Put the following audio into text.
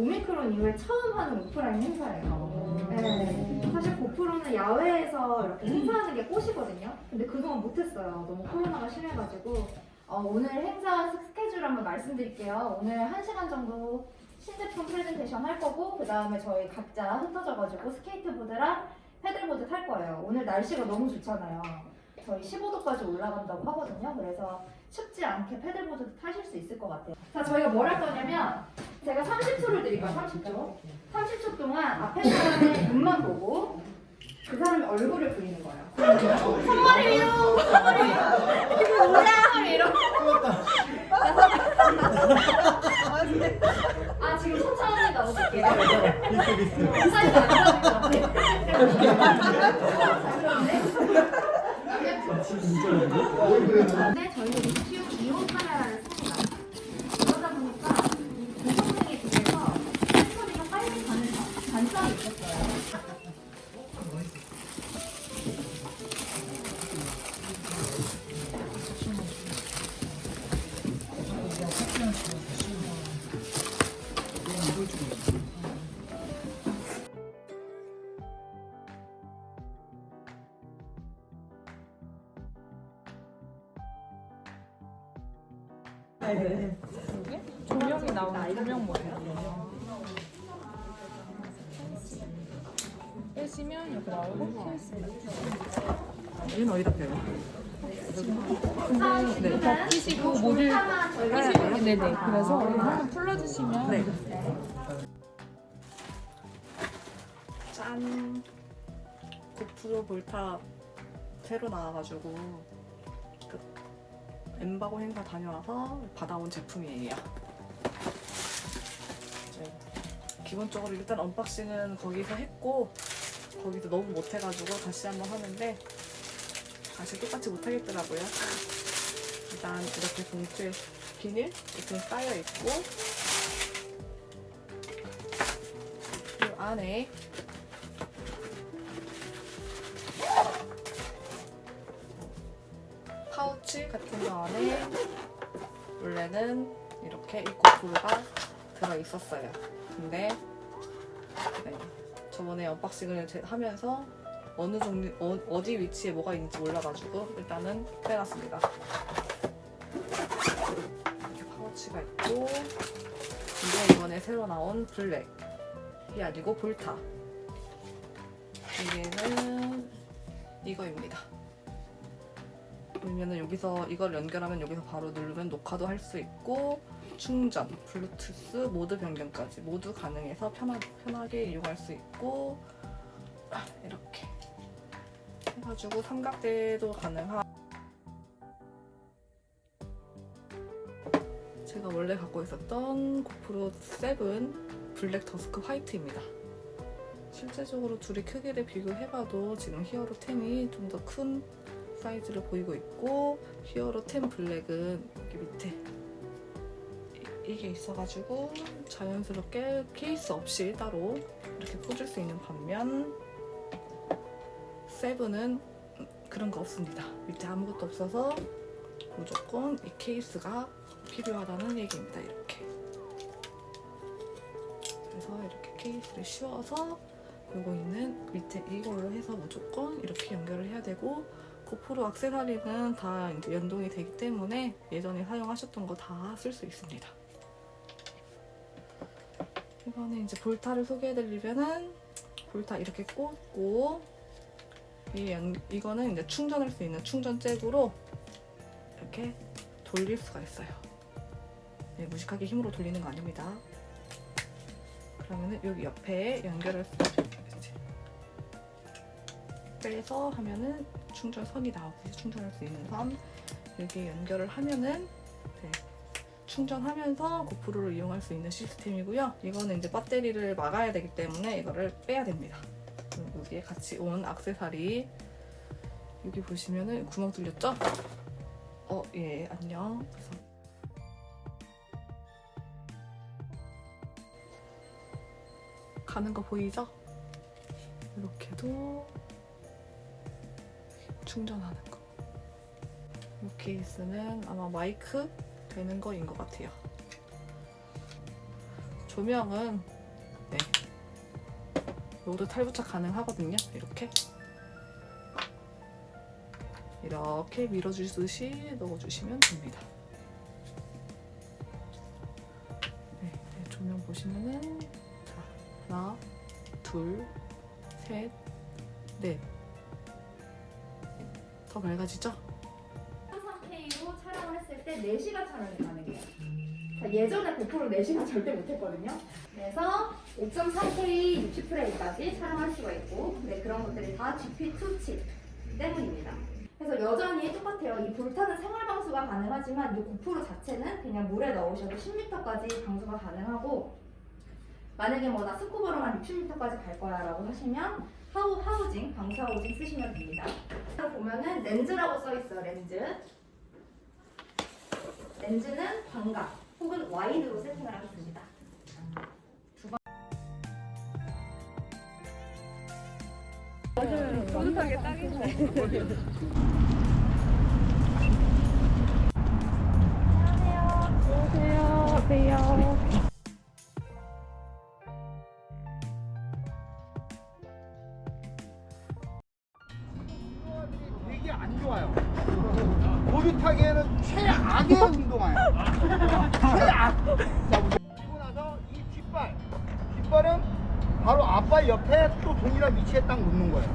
오미크론 이후에 처음 하는 오프라인 행사예요. 네. 사실 고프로는 야외에서 이렇게 행사하는 게 꽃이거든요. 근데 그동안 못했어요. 너무 코로나가 심해가지고. 어, 오늘 행사 스케줄 한번 말씀드릴게요. 오늘 1시간 정도 신제품 프레젠테이션 할 거고, 그 다음에 저희 각자 흩어져가지고 스케이트보드랑 패들보드 탈 거예요. 오늘 날씨가 너무 좋잖아요. 저희 15도까지 올라간다고 하거든요. 그래서 춥지 않게 패들보드도 타실 수 있을 것 같아요. 자, 저희가 뭘 할 거냐면, 제가 30초를 드릴 거예요. 30초. 30초 동안 앞에 사람의 눈만 보고, 그 사람의 얼굴을 그리는 거예요. 손머리 위로! 손머리 위로! 손머리 위로! 아, 지금 천천히 나오실게요. 사이즈 안 나올 것 같아. 근데 저희가 뮤티움 2호 카메라를 조명이 나오는 조명 모델. 빼시면 이렇게 나오고 얘는 어디다 펴요? 네. 끼시고 모델 끼시고 네네 그래서 이거 한번 풀러주시면 네. 짠. 고프로 볼타 새로 나와가지고 그 엠바고 행사 다녀와서 받아온 제품이에요. 기본적으로 일단 언박싱은 거기서 했고 거기서 너무 못해가지고 다시 한번 하는데 다시 똑같이 못하겠더라고요. 일단 이렇게 봉투에 비닐 이렇게 쌓여 있고 이 안에 파우치 같은 거 안에 원래는 이렇게 이 고프로가 들어 있었어요. 근데 네, 저번에 언박싱을 제- 하면서 어느 종류 어, 어디 위치에 뭐가 있는지 몰라가지고 일단은 빼놨습니다. 이렇게 파우치가 있고 이게 이번에 새로 나온 블랙이 아니고 볼타. 이게는 이거입니다. 그러면은 여기서 이걸 연결하면 여기서 바로 누르면 녹화도 할 수 있고 충전, 블루투스, 모드 변경까지 모두 가능해서 편하, 편하게 이용할 수 있고 아, 이렇게 해가지고 삼각대도 가능하. 제가 원래 갖고 있었던 고프로 7 블랙 더스크 화이트입니다. 실제적으로 둘이 크기를 비교해봐도 지금 히어로 10이 좀 더 큰 사이즈를 보이고 있고 히어로 10 블랙은 여기 밑에 이- 이게 있어가지고 자연스럽게 케이스 없이 따로 이렇게 꽂을 수 있는 반면 세븐은 그런 거 없습니다. 밑에 아무것도 없어서 무조건 이 케이스가 필요하다는 얘기입니다. 이렇게. 그래서 이렇게 케이스를 씌워서 요거 있는 밑에 이걸로 해서 무조건 이렇게 연결을 해야 되고 고프로 악세사리는 다 이제 연동이 되기 때문에 예전에 사용하셨던 거 다 쓸 수 있습니다. 이번에 이제 볼타를 소개해드리면은 볼타 이렇게 꽂고 이 연, 이거는 이제 충전할 수 있는 충전 잭으로 이렇게 돌릴 수가 있어요. 네, 무식하게 힘으로 돌리는 거 아닙니다. 그러면은 여기 옆에 연결할 수 있지. 빼서 하면은 충전선이 나오고 충전할 수 있는 선 여기 연결을 하면은 네, 충전하면서 고프로를 이용할 수 있는 시스템이고요. 이거는 이제 배터리를 막아야 되기 때문에 이거를 빼야 됩니다. 여기에 같이 온 악세사리 여기 보시면은 구멍 뚫렸죠? 어, 예, 안녕. 그래서 가는 거 보이죠? 이렇게도 충전하는 거. 이 케이스는 아마 마이크 되는 거인 것 같아요. 조명은 네 모두 탈부착 가능하거든요. 이렇게 이렇게 밀어주듯이 넣어주시면 됩니다. 네, 네, 조명 보시면은 자, 하나, 둘, 셋, 넷. 더 밝아지죠? 33K로 촬영을 했을 때 4시간 촬영이 가능해요. 자, 예전에 고프로 4시간 절대 못했거든요. 그래서 5.4K 60프레임까지 촬영할 수가 있고 네, 그런 것들이 다 GP2 칩 때문입니다. 그래서 여전히 똑같아요. 이 불타는 생활 방수가 가능하지만 이 고프로 자체는 그냥 물에 넣으셔도 10m까지 방수가 가능하고 만약에 뭐 나 스쿠버로만 60m까지 갈 거야 라고 하시면 하우, 하우징, 방수 하우징 쓰시면 됩니다. 보면은 렌즈라고 써 있어요. 렌즈. 렌즈는 광각 혹은 와이드로 세팅을 하겠습니다. 뿌듯하게 딱이죠. 최악의 운동화예요. 최악. 자. 그리고 나서 이 뒷발, 뒷발은 바로 앞발 옆에 또 동일한 위치에 딱 놓는 거예요.